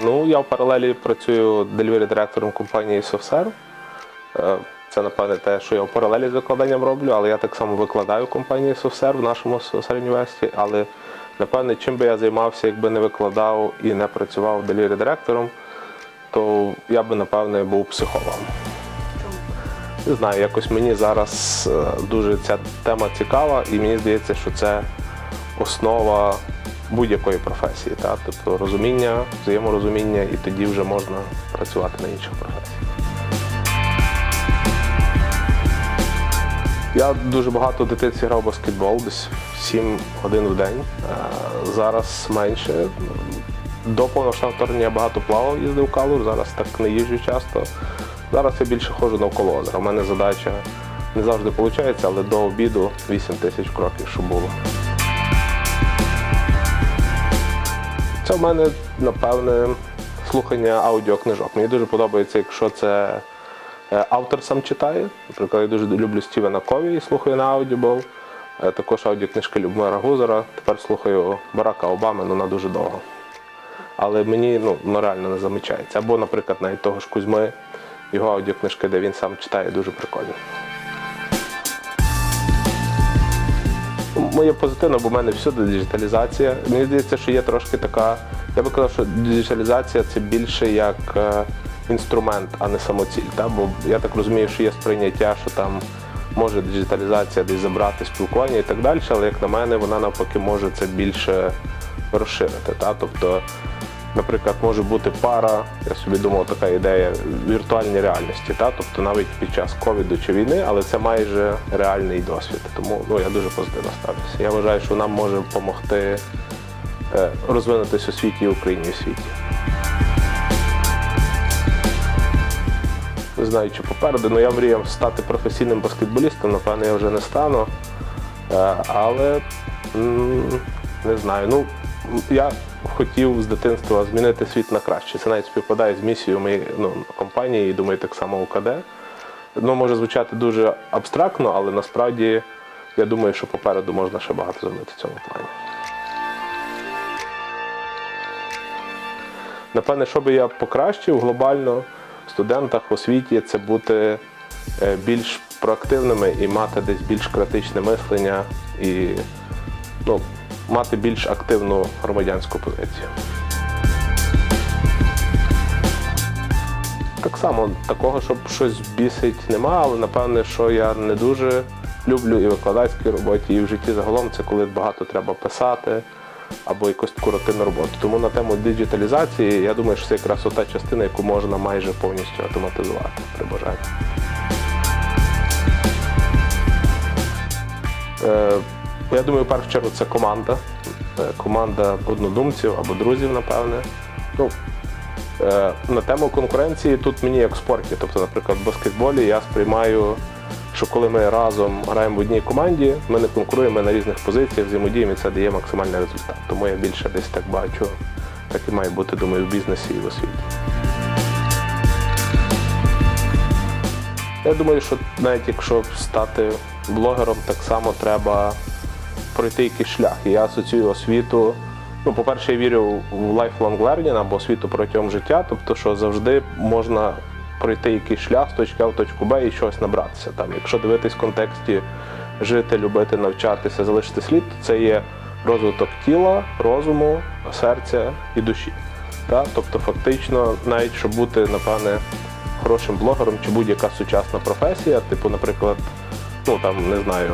Ну, я в паралелі працюю делівері директором компанії SoftServe. Е, Це, напевне, те, що я в паралелі з викладанням роблю, але я так само викладаю компанії SoftServe в нашому University. Але, напевне, чим би я займався, якби не викладав і не працював делівері директором, то я би, напевне, був психологом. Не знаю, якось мені зараз е, дуже ця тема цікава, і мені здається, що це основа будь-якої професії. Та? Тобто розуміння, взаєморозуміння, і тоді вже можна працювати на інших професіях. Я дуже багато в дитинстві грав баскетбол, десь 7 годин в день. Е, Зараз менше. До повномасштабного вторгнення я багато плавав, їздив калур, зараз так не їжджу часто. Зараз я більше ходжу навколо озера. У мене задача не завжди виходить, але до обіду 8 тисяч кроків, щоб було. В мене, напевне, слухання аудіокнижок. Мені дуже подобається, якщо це е, автор сам читає. Наприклад, я дуже люблю Стівена Кові і слухаю на Audible. Е, Також аудіокнижки Любмира Гузера. Тепер слухаю Барака Обами, ну на дуже довго. Але мені ну, реально не замічається. Або, наприклад, навіть того ж Кузьми, його аудіокнижки, де він сам читає, дуже прикольно. Моє позитивно, бо в мене всюди діджиталізація. Мені здається, що є трошки така. Я би казав, що діджиталізація це більше як е, інструмент, а не самоціль. Та? Бо я так розумію, що є сприйняття, що там може діджиталізація десь забрати спілкування і так далі, але як на мене, вона навпаки може це більше розширити. Та? Тобто, наприклад, може бути пара, я собі думав, така ідея віртуальній реальності. Та? Тобто навіть під час ковіду чи війни, але це майже реальний досвід. Тому ну, я дуже позитивно ставлюся. Я вважаю, що нам може допомогти е, розвинутися у світі і Україні у світі. Не знаю, чи попереду, але я мріяв стати професійним баскетболістом, напевно, я вже не стану. Е, Але не знаю. Ну, я хотів з дитинства змінити світ на краще. Це навіть співпадає з місією моєї ну, компанії, і думаю, так само УКД. Ну, може звучати дуже абстрактно, але насправді я думаю, що попереду можна ще багато зробити в цьому плані. Напевне, що би я покращив глобально в студентах в освіті, це бути е, більш проактивними і мати десь більш критичне мислення і ну, мати більш активну громадянську позицію. Так само, такого, щоб щось бісить, нема, але напевне, що я не дуже люблю і викладацькій роботі, і в житті загалом, це коли багато треба писати або якусь таку роботу. Тому на тему диджиталізації, я думаю, що це якраз та частина, яку можна майже повністю автоматизувати при бажанні. Я думаю, в першу чергу це команда. Команда однодумців або друзів, напевне. Ну, е, на тему конкуренції тут мені як в спорті. Тобто, наприклад, в баскетболі я сприймаю, що коли ми разом граємо в одній команді, ми не конкуруємо на різних позиціях, взаємодіємо і це дає максимальний результат. Тому я більше десь так бачу, так і має бути, думаю, в бізнесі і в освіті. Я думаю, що навіть якщо стати блогером, так само треба пройти якийсь шлях. І я асоціюю освіту. Ну, по-перше, я вірю в lifelong learning або освіту протягом життя, тобто, що завжди можна пройти якийсь шлях з точки А в точку Б і щось набратися. Там, якщо дивитись в контексті жити, любити, навчатися, залишити слід, то це є розвиток тіла, розуму, серця і душі. Та? Тобто, фактично, навіть щоб бути, напевне, хорошим блогером чи будь-яка сучасна професія, типу, наприклад, ну там не знаю,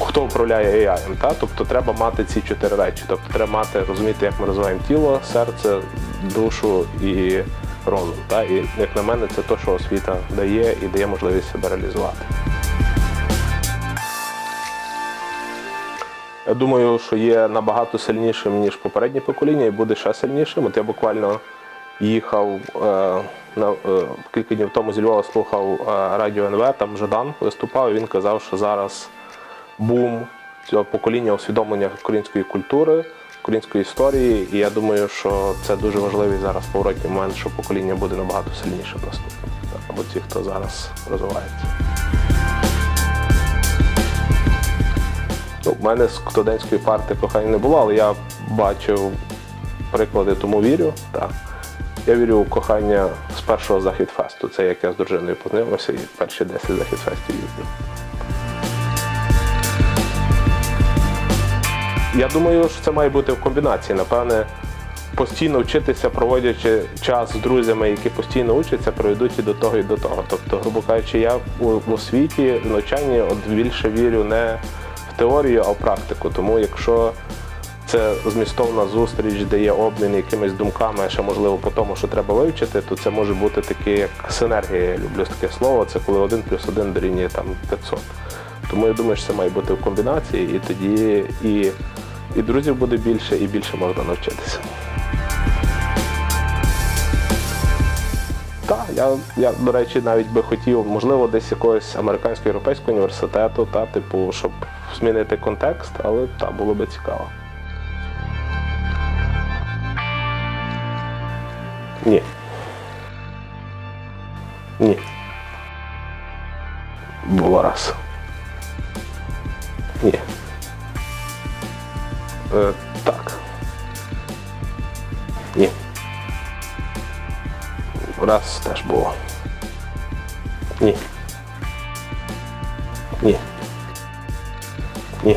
хто управляє AI, та? тобто треба мати ці чотири речі. Тобто треба мати, розуміти, як ми розвиваємо тіло, серце, душу і розум. Та? І як на мене, це те, що освіта дає і дає можливість себе реалізувати. Я думаю, що є набагато сильнішим, ніж попереднє покоління, і буде ще сильнішим. От я буквально їхав е, на, е, кілька днів тому зі Львова слухав е, радіо НВ, там Жадан виступав, і він казав, що зараз бум цього покоління усвідомлення української культури, української історії. І я думаю, що це дуже важливий зараз поворотний момент, що покоління буде набагато сильнішим наступним. Або ті, хто зараз розвивається. Ну, в мене з студентської парти кохання не було, але я бачив приклади, тому вірю. Так. Я вірю у кохання з першого захід-фесту. Це як я з дружиною познайомився і перші 10 захід-фестів їздив. Я думаю, що це має бути в комбінації. Напевне, постійно вчитися, проводячи час з друзями, які постійно учаться, приведуть і до того, і до того. Тобто, грубо кажучи, я в освіті, в навчанні от більше вірю не в теорію, а в практику. Тому якщо це змістовна зустріч, де є обмін якимись думками, ще можливо по тому, що треба вивчити, то це може бути таке, як синергія. Я люблю таке слово. Це коли один плюс один дорівнює там 500. Тому я думаю, що це має бути в комбінації, і тоді і, і друзів буде більше, і більше можна навчитися. Так, я, я, до речі, навіть би хотів, можливо, десь якогось американського європейського університету, та, типу, щоб змінити контекст, але так, було би цікаво. Ні. Ні. Було раз. Ні. Е, так. Ні. Раз теж було. Ні. Ні. Ні.